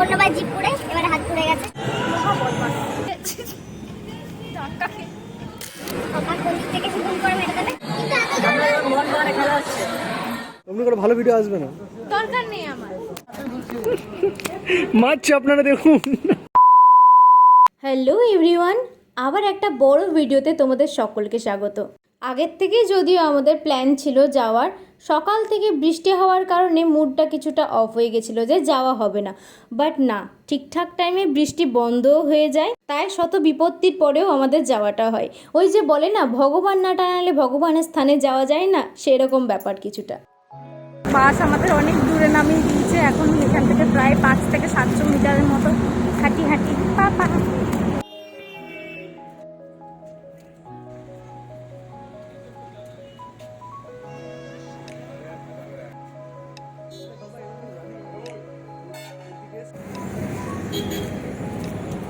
অন্যবার zip পুড়ে এবারে হাত পুড়ে গেছে। অমনি করে ভালো ভিডিও আসবে না। দরকার নেই আমার। মারছে আপনারা দেখুন। হ্যালো এভরিওয়ান আবার একটা বড় ভিডিওতে তোমাদের সকলকে স্বাগত। আগের থেকে যদিও আমাদের প্ল্যান ছিল যাওয়ার, সকাল থেকে বৃষ্টি হওয়ার কারণে মুডটা কিছুটা অফ হয়ে গেছিল যে যাওয়া হবে না। বাট না, ঠিকঠাক টাইমে বৃষ্টি বন্ধও হয়ে যায়, তাই শত বিপত্তির পরেও আমাদের যাওয়াটা হয়। ওই যে বলে না, ভগবান না টানালে ভগবানের স্থানে যাওয়া যায় না, সেরকম ব্যাপার কিছুটা। বাস আমাদের অনেক দূরে নামিয়ে দিয়েছে, এখন এখান থেকে প্রায় পাঁচ থেকে সাতশো মিটারের মতো হাঁটি হাঁটি, পা পা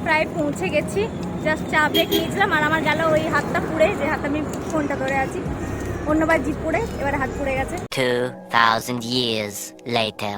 প্রায় পৌঁছে গেছি। জাস্ট চা ব্রেক নিয়েছিলাম আর আমার গেল ওই হাতটা পুড়ে যে হাতে আমি ফোনটা ধরে আছি। অন্যবার জিপ পুড়ে এবার হাত পুড়ে গেছে। 2,000 years later.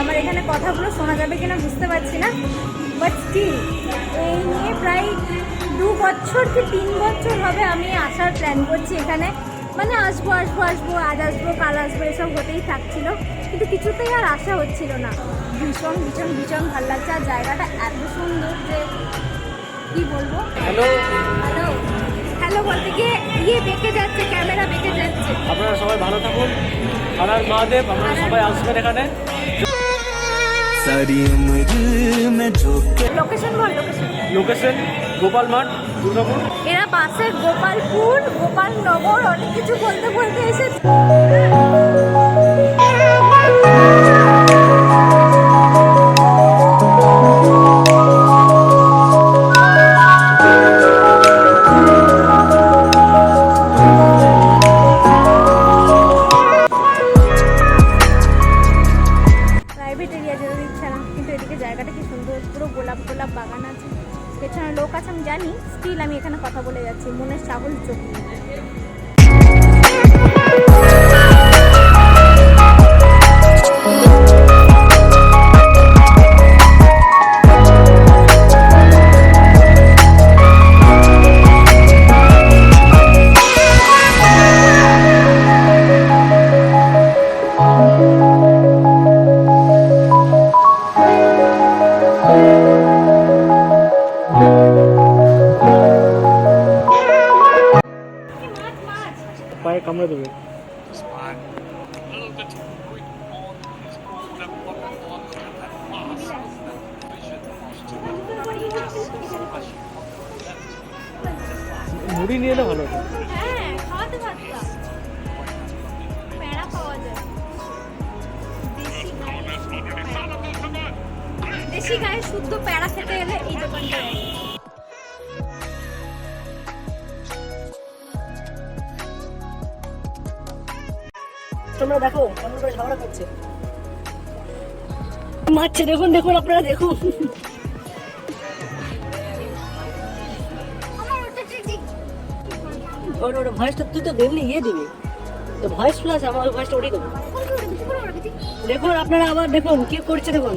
আমার এখানে কথাগুলো শোনা যাবে কিনা বুঝতে পারছি না। বাট স্টিল এই নিয়ে প্রায় দু বছর কি তিন বছর হবে আমি আসার প্ল্যান করছি এখানে। মানে আসব আসব আসব আজ আসব কাল আসব এসব হতেই থাকছিল। কিন্তু কিছুতেই আর আশা হচ্ছিল না। ভীষণ ভীষণ ভীষণ ভালো লাগছে। আর জায়গাটা এত সুন্দর যে কি বলব? হ্যালো হ্যালো হ্যালো বলতে গিয়ে ইয়ে বেঁকে যাচ্ছে ক্যামেরা বেঁকে যাচ্ছে। আপনারা সবাই ভালো থাকুন। হারার মহাদেব আপনারা সবাই আসবেন এখানে। सारी उम्र में झोंके লোকেশন বল লোকেশন লোকেশন গোপাল মাঠ দুর্গাপুর এরা বাসে গোপালপুর গোপালনগর অনেক কিছু বলতে বলতে এসেছে জানি স্টিল আমি এখানে কথা বলে যাচ্ছি। মনের সাহস চোখ পায়ে কামড়ে দেবে। মুড়ি নিয়ে এলে ভালো হ্যাঁ দেশি গায়ে শুদ্ধ প্যাড়া খেতে গেলে এই দোকানটায় তোমরা দেখো কেমন করে ঝগড়া করছে। মারছে, দেখুন দেখুন, আপনারা দেখুন। ওর ওর ভয়েসটা তুই তো দেখলি ইয়ে দিবি। তো ভয়েস প্লাস আমার ভয়েসটা ওটাই দেবো। দেখুন, আপনারা আবার দেখুন, কি করছে, দেখুন।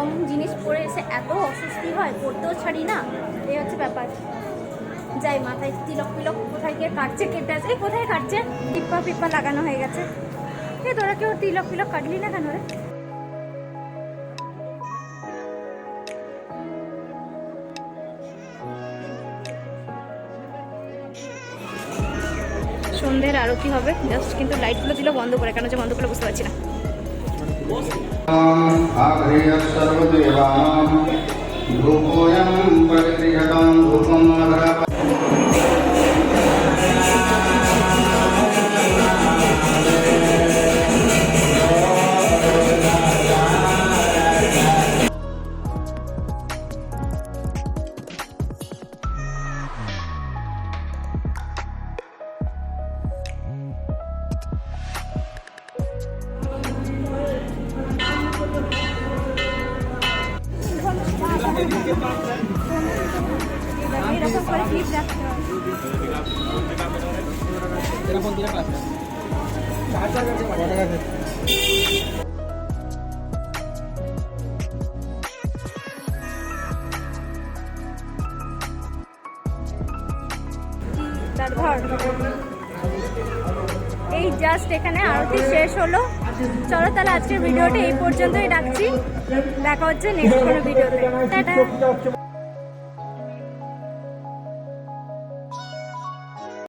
কম জিনিস পরে এসে এত অস্বস্তি হয় পড়তেও ছাড়ি না। এই হচ্ছে ব্যাপার। যাই, মাথায় তিলক পিলক কোথায় গিয়ে কাটছে কেটে আছে এই কোথায় কাটছে? টিপ্পা পিপ্পা লাগানো হয়ে গেছে। এ তোরা কেউ তিলক পিলক কাটলি না কেন রে? সন্ধ্যের আরতি হবে। জাস্ট কিন্তু লাইটগুলো দিল বন্ধ করে, কেন যে বন্ধ করে বুঝতে পারছি না। सर्वदेवानां धूपोऽयं परिगृहतां धूपं नगरप এই জাস্ট এখানে আরতি শেষ হলো। চলো তাহলে আজকের ভিডিওটা এই পর্যন্তই রাখছি। দেখা হচ্ছে নেক্সট কোনো ভিডিওতে।